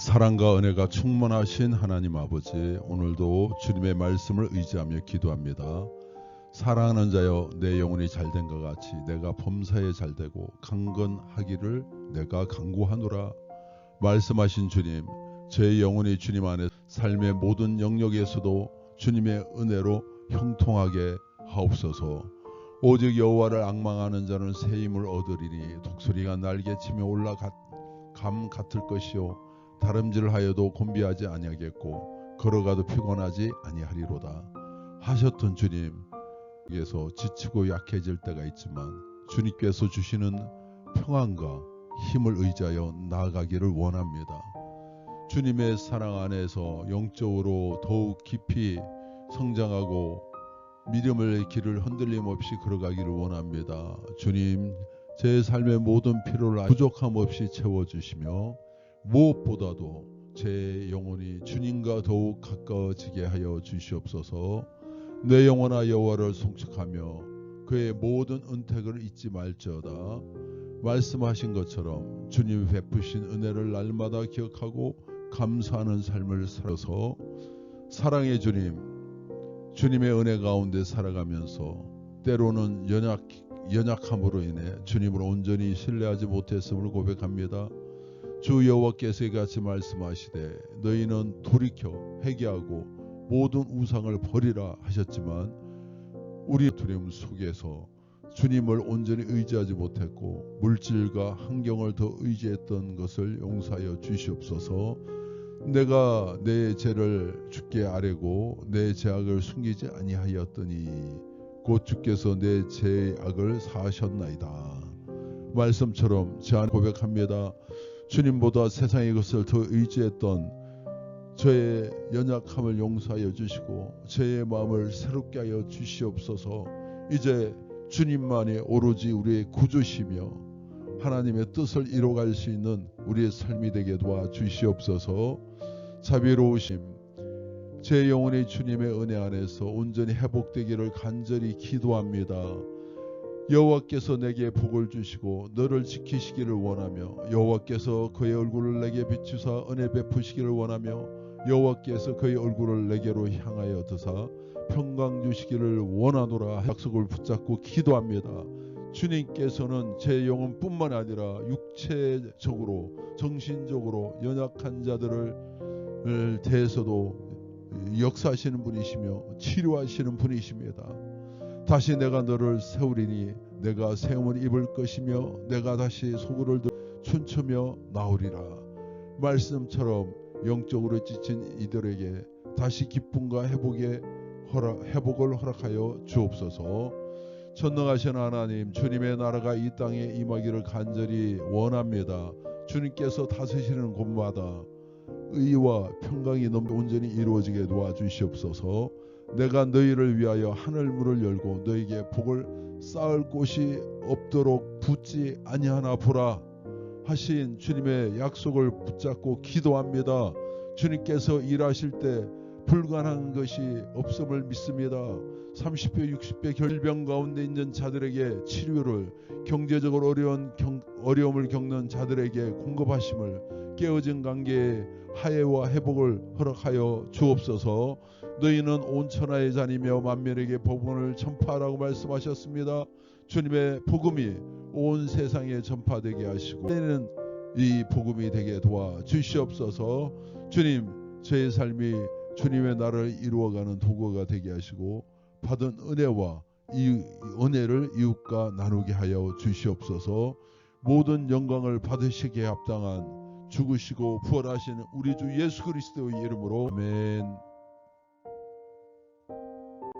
사랑과 은혜가 충만하신 하나님 아버지 오늘도 주님의 말씀을 의지하며 기도합니다. 사랑하는 자여 내 영혼이 잘된 것 같이 내가 범사에 잘되고 강건하기를 내가 강구하노라 말씀하신 주님 제 영혼이 주님 안에 삶의 모든 영역에서도 주님의 은혜로 형통하게 하옵소서 오직 여호와를 악망하는 자는 새 힘을 얻으리니 독수리가 날개치며 올라감 같을 것이요 다름질하여도 곤비하지 아니하겠고 걸어가도 피곤하지 아니하리로다 하셨던 주님 에서 지치고 약해질 때가 있지만 주님께서 주시는 평안과 힘을 의지하여 나아가기를 원합니다. 주님의 사랑 안에서 영적으로 더욱 깊이 성장하고 믿음의 길을 흔들림 없이 걸어가기를 원합니다. 주님, 제 삶의 모든 필요를 부족함 없이 채워주시며 무엇보다도 제 영혼이 주님과 더욱 가까워지게 하여 주시옵소서. 내 영혼아 여호와를 송축하며 그의 모든 은택을 잊지 말지어다. 말씀하신 것처럼 주님 베푸신 은혜를 날마다 기억하고 감사하는 삶을 살아서 사랑의 주님, 주님의 은혜 가운데 살아가면서 때로는 연약 연약함으로 인해 주님을 온전히 신뢰하지 못했음을 고백합니다. 주 여호와께서 이같이 말씀하시되 너희는 돌이켜 회개하고 모든 우상을 버리라 하셨지만 우리 두려움 속에서 주님을 온전히 의지하지 못했고 물질과 환경을 더 의지했던 것을 용서하여 주시옵소서. 내가 내 죄를 주께 아뢰고 내 죄악을 숨기지 아니하였더니 곧 주께서 내 죄악을 사하셨나이다. 말씀처럼 제 안에 고백합니다. 주님보다 세상의 것을 더 의지했던 저의 연약함을 용서하여 주시고 저의 마음을 새롭게 하여 주시옵소서. 이제 주님만이 오로지 우리의 구주시며 하나님의 뜻을 이루어갈 수 있는 우리의 삶이 되게 도와 주시옵소서. 자비로우심 제 영혼이 주님의 은혜 안에서 온전히 회복되기를 간절히 기도합니다. 여호와께서 내게 복을 주시고 너를 지키시기를 원하며 여호와께서 그의 얼굴을 내게 비추사 은혜 베푸시기를 원하며 여호와께서 그의 얼굴을 내게로 향하여 드사 평강 주시기를 원하노라 약속을 붙잡고 기도합니다. 주님께서는 제 영혼뿐만 아니라 육체적으로 정신적으로 연약한 자들을 대해서도 역사하시는 분이시며 치료하시는 분이십니다. 다시 내가 너를 세우리니 내가 세움을 입을 것이며 내가 다시 소굴을 춤추며 나오리라. 말씀처럼 영적으로 지친 이들에게 다시 기쁨과 회복의 허락, 회복을 허락하여 주옵소서. 전능하신 하나님, 주님의 나라가 이 땅에 임하기를 간절히 원합니다. 주님께서 다스시는 곳마다 의와 평강이 넘 온전히 이루어지게 도와주시옵소서. 내가 너희를 위하여 하늘 문을 열고 너에게 복을 쌓을 곳이 없도록 붙지 아니하나 보라 하신 주님의 약속을 붙잡고 기도합니다. 주님께서 일하실 때 불가능한 것이 없음을 믿습니다. 30배, 60배 결병 가운데 있는 자들에게 치료를 경제적으로 어려운 경, 어려움을 겪는 자들에게 공급하심을 깨어진 관계에 하해와 회복을 허락하여 주옵소서. 너희는 온 천하의 잔이며 만면에게 복음을 전파하라고 말씀하셨습니다. 주님의 복음이 온 세상에 전파되게 하시고 너희는 이 복음이 되게 도와 주시옵소서. 주님, 제 삶이 주님의 나라를 이루어가는 도구가 되게 하시고 받은 은혜와 이 은혜를 이웃과 나누게 하여 주시옵소서. 모든 영광을 받으시기에 합당한 죽으시고 부활하신 우리 주 예수 그리스도의 이름으로 아멘.